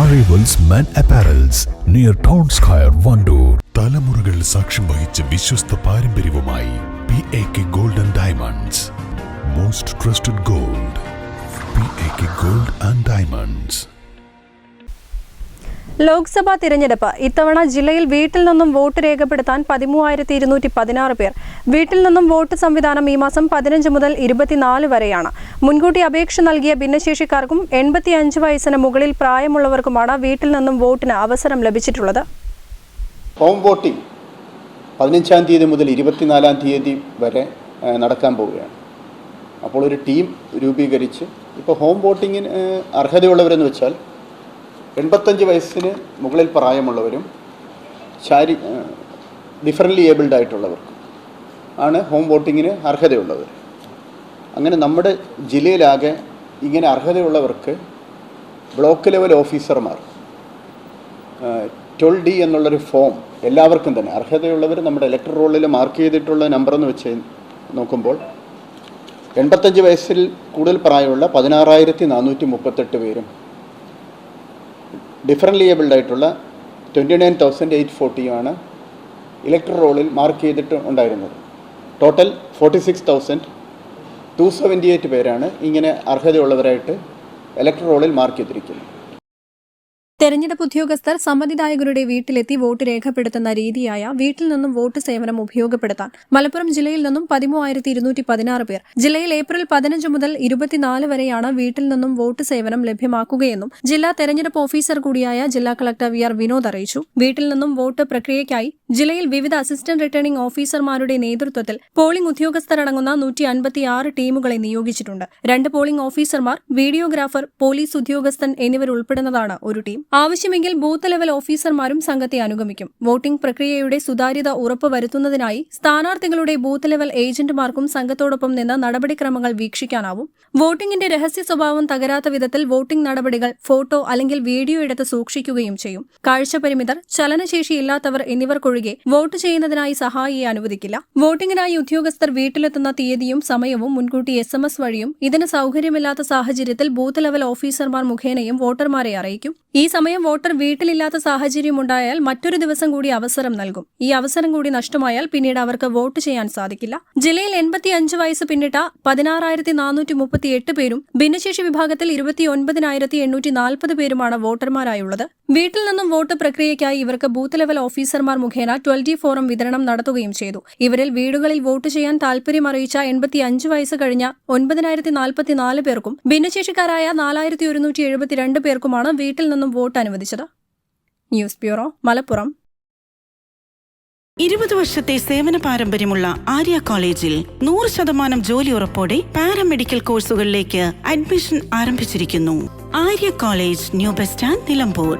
Arrivals Men apparels near Town Square, Wandoor തലമുറകൾ സാക്ഷ്യം വഹിച്ച വിശ്വസ്ത പാരമ്പര്യവുമായി P A K gold and diamonds most trusted gold P A K gold and diamonds Lok Sabha തിരഞ്ഞെടുപ്പ്. ഇത്തവണ ജില്ലയിൽ വീട്ടിൽ നിന്നും വോട്ട് രേഖപ്പെടുത്താൻ പതിമൂവായിരത്തി ഇരുന്നൂറ്റി പതിനാറ് പേർ. വീട്ടിൽ നിന്നും വോട്ട് സംവിധാനം ഈ മാസം പതിനഞ്ച് മുതൽ ഇരുപത്തിനാല് വരെയാണ്. മുൻകൂട്ടി അപേക്ഷ നൽകിയ ഭിന്നശേഷിക്കാർക്കും എൺപത്തി അഞ്ച് വയസ്സിന് മുകളിൽ പ്രായമുള്ളവർക്കുമാണ് വീട്ടിൽ നിന്നും വോട്ടിന് അവസരം ലഭിച്ചിട്ടുള്ളത്. ഹോം വോട്ടിംഗ് പതിനഞ്ചാം തീയതി മുതൽ ഇരുപത്തിനാലാം തീയതി വരെ നടക്കാൻ പോവുകയാണ്. അപ്പോൾ ഒരു ടീം രൂപീകരിച്ച് ഇപ്പോൾ ഹോം വോട്ടിങ്ങിന് അർഹതയുള്ളവരെന്ന് വെച്ചാൽ എൺപത്തഞ്ച് വയസ്സിന് മുകളിൽ പ്രായമുള്ളവരും ശാരി ഡിഫറന്റ്ലി ഏബിൾഡ് ആയിട്ടുള്ളവർക്കും ആണ് ഹോം വോട്ടിങ്ങിന് അർഹതയുള്ളവർ അങ്ങനെ നമ്മുടെ ജില്ലയിലാകെ ഇങ്ങനെ അർഹതയുള്ളവർക്ക് ബ്ലോക്ക് ലെവൽ ഓഫീസർമാർ ട്വൽ ഡി എന്നുള്ളൊരു ഫോം എല്ലാവർക്കും തന്നെ അർഹതയുള്ളവർ നമ്മുടെ ഇലക്ടർ റോളിൽ മാർക്ക് ചെയ്തിട്ടുള്ള നമ്പർ എന്ന് വെച്ച് നോക്കുമ്പോൾ എൺപത്തഞ്ച് വയസ്സിൽ കൂടുതൽ പ്രായമുള്ള പതിനാറായിരത്തി നാനൂറ്റി മുപ്പത്തെട്ട് പേരും ഡിഫറന്റ്ലി ഏബിൾഡ് ആയിട്ടുള്ള ട്വന്റി നയൻ തൗസൻഡ് എയ്റ്റ് ഫോർട്ടിയുമാണ് ഇലക്ട്രൽ റോളിൽ മാർക്ക് ചെയ്തിട്ട് ഉണ്ടായിരുന്നത്. Total forty six thousand two seventy eight പേരാണ് ഇങ്ങനെ അർഹതയുള്ളവരായിട്ട് ഇലക്ട്രൽ റോളിൽ മാർക്ക് ചെയ്തിരിക്കുന്നത്. തെരഞ്ഞെടുപ്പ് ഉദ്യോഗസ്ഥർ സമ്മതിദായകരുടെ വീട്ടിലെത്തി വോട്ട് രേഖപ്പെടുത്തുന്ന രീതിയായ വീട്ടിൽ നിന്നും വോട്ട് സേവനം ഉപയോഗപ്പെടുത്താൻ. മലപ്പുറം ജില്ലയിൽ നിന്നും പതിമൂവായിരത്തി ഇരുന്നൂറ്റി പതിനാറ് പേർ. ജില്ലയിൽ ഏപ്രിൽ പതിനഞ്ച് മുതൽ ഇരുപത്തിനാല് വരെയാണ് വീട്ടിൽ നിന്നും വോട്ട് സേവനം ലഭ്യമാക്കുകയെന്നും ജില്ലാ തെരഞ്ഞെടുപ്പ് ഓഫീസർ കൂടിയായ ജില്ലാ കളക്ടർ വി ആർ വിനോദ് അറിയിച്ചു. വീട്ടിൽ നിന്നും വോട്ട് പ്രക്രിയയ്ക്കായി ജില്ലയിൽ വിവിധ അസിസ്റ്റന്റ് റിട്ടേണിംഗ് ഓഫീസർമാരുടെ നേതൃത്വത്തിൽ പോളിംഗ് ഉദ്യോഗസ്ഥരടങ്ങുന്ന നൂറ്റി അൻപത്തിയാറ് ടീമുകളെ നിയോഗിച്ചിട്ടുണ്ട്. രണ്ട് പോളിംഗ് ഓഫീസർമാർ വീഡിയോഗ്രാഫർ പോലീസ് ഉദ്യോഗസ്ഥൻ എന്നിവരുൾപ്പെടുന്നതാണ് ഒരു ടീം. ആവശ്യമെങ്കിൽ ബൂത്ത് ലെവൽ ഓഫീസർമാരും സംഘത്തെ അനുഗമിക്കും. വോട്ടിംഗ് പ്രക്രിയയുടെ സുതാര്യത ഉറപ്പുവരുത്തുന്നതിനായി സ്ഥാനാർത്ഥികളുടെ ബൂത്ത് ലെവൽ ഏജന്റുമാർക്കും സംഘത്തോടൊപ്പം നിന്ന് നടപടിക്രമങ്ങൾ വീക്ഷിക്കാനാവും. വോട്ടിംഗിന്റെ രഹസ്യ സ്വഭാവം തകരാത്ത വിധത്തിൽ വോട്ടിംഗ് നടപടികൾ ഫോട്ടോ അല്ലെങ്കിൽ വീഡിയോ എടുത്ത് സൂക്ഷിക്കുകയും ചെയ്യും. കാഴ്ചപരിമിതർ ചലനശേഷിയില്ലാത്തവർ എന്നിവർക്കൊഴികെ വോട്ട് ചെയ്യുന്നതിനായി സഹായിയെ അനുവദിക്കില്ല. വോട്ടിംഗിനായി ഉദ്യോഗസ്ഥർ വീട്ടിലെത്തുന്ന തീയതിയും സമയവും മുൻകൂട്ടി എസ് എം എസ് വഴിയും ഇതിന് സൗകര്യമില്ലാത്ത സാഹചര്യത്തിൽ ബൂത്ത് ലെവൽ ഓഫീസർമാർ മുഖേനയും വോട്ടർമാരെ അറിയിക്കും. ഈ സമയം വോട്ടർ വീട്ടിലില്ലാത്ത സാഹചര്യമുണ്ടായാൽ മറ്റൊരു ദിവസം കൂടി അവസരം നൽകും. ഈ അവസരം കൂടി നഷ്ടമായാൽ പിന്നീട് അവർക്ക് വോട്ട് ചെയ്യാൻ സാധിക്കില്ല. ജില്ലയിൽ എൺപത്തിയഞ്ച് വയസ്സ് പിന്നിട്ട പതിനാറായിരത്തി നാനൂറ്റി മുപ്പത്തി എട്ട് പേരും ഭിന്നശേഷി വിഭാഗത്തിൽ ഇരുപത്തി ഒൻപതിനായിരത്തി എണ്ണൂറ്റി നാൽപ്പത് പേരുമാണ് വോട്ടർമാരായുള്ളത്. വീട്ടിൽ നിന്നും വോട്ട് പ്രക്രിയയ്ക്കായി ഇവർക്ക് ബൂത്ത് ലെവൽ ഓഫീസർമാർ മുഖേന ട്വൽറ്റി ഫോറം വിതരണം നടത്തുകയും ചെയ്തു. ഇവരിൽ വീടുകളിൽ വോട്ട് ചെയ്യാൻ താൽപര്യം അറിയിച്ച എൺപത്തി അഞ്ച് വയസ്സ് കഴിഞ്ഞ ഒൻപതിനായിരത്തി നാൽപ്പത്തിനാല് പേർക്കും ഭിന്നശേഷിക്കാരായ നാലായിരത്തി ഒരുന്നൂറ്റി എഴുപത്തിരണ്ട് പേർക്കുമാണ് വീട്ടിൽ നിന്നും വോട്ട് അനുവദിച്ചത്. News bureau Malappuram. ഇരുപത് വർഷത്തെ സേവന പാരമ്പര്യമുള്ള ആര്യ കോളേജിൽ നൂറ് ശതമാനം ജോലി ഉറപ്പോടെ പാരാമെഡിക്കൽ കോഴ്സുകളിലേക്ക് അഡ്മിഷൻ ആരംഭിച്ചിരിക്കുന്നു. Arya college new bus stand Nilambur.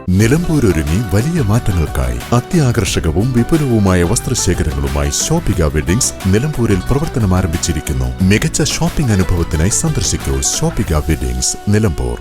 ഒരുങ്ങി വലിയ മാറ്റങ്ങൾക്കായി അത്യാകർഷകവും വിപുലവുമായ വസ്ത്രശേഖരങ്ങളുമായി ഷോപ്പിക വെഡിങ്സ് നിലമ്പൂരിൽ പ്രവർത്തനം ആരംഭിച്ചിരിക്കുന്നു മികച്ച ഷോപ്പിംഗ് അനുഭവത്തിനായി സന്ദർശിക്കൂ. ഷോപ്പിക വെഡിങ്സ് നിലമ്പൂർ.